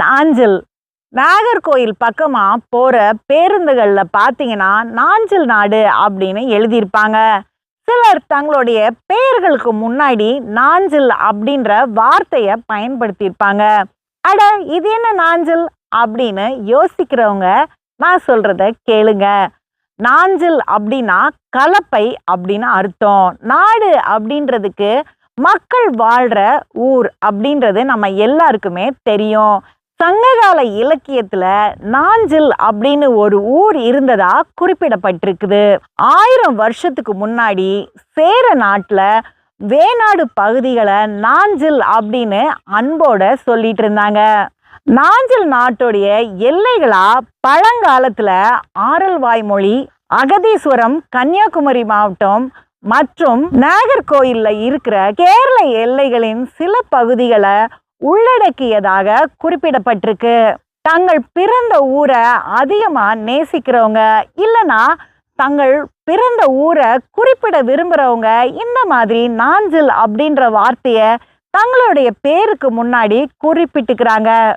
நாஞ்சில் நாகர்கோயில் பக்கமாக போகிற பேருந்துகளில் பார்த்தீங்கன்னா நாஞ்சில் நாடு அப்படின்னு எழுதியிருப்பாங்க. சிலர் தங்களுடைய பெயர்களுக்கு முன்னாடி நாஞ்சில் அப்படின்ற வார்த்தையை பயன்படுத்தியிருப்பாங்க. அட இது என்ன நாஞ்சில்? அப்படின்னு யோசிக்கிறவங்க நான் சொல்கிறத கேளுங்க. நாஞ்சில் அப்படின்னா கலப்பை அப்படின்னு அர்த்தம். நாடு அப்படின்றதுக்கு மக்கள் வாழ்கிற ஊர் அப்படின்றது நம்ம எல்லாருக்குமே தெரியும். சங்ககால இலக்கியத்துல நாஞ்சில் அப்படின்னு ஒரு ஊர் இருந்ததா குறிப்பிடப்பட்டிருக்குது. ஆயிரம் வருஷத்துக்கு முன்னாடி சேர நாட்டுல வேநாடு பகுதிகளை நாஞ்சில் அப்படின்னு அன்போட சொல்லிட்டு இருந்தாங்க. நாஞ்சில் நாட்டுடைய எல்லைகளா பழங்காலத்துல ஆரல்வாய் மொழி அகதீஸ்வரம் கன்னியாகுமரி மாவட்டம் மற்றும் நாகர்கோயில்ல இருக்கிற கேரள எல்லைகளின் சில பகுதிகளை உள்ளடக்கியதாக குறிப்பிடப்பட்டிருக்கு. தங்கள் பிறந்த ஊரை அதிகமா நேசிக்கிறவங்க இல்லனா தங்கள் பிறந்த ஊரை குறிப்பிட விரும்புறவங்க இந்த மாதிரி நாஞ்சில் அப்படின்ற வார்த்தைய தங்களுடைய பேருக்கு முன்னாடி குறிப்பிட்டுக்கிறாங்க.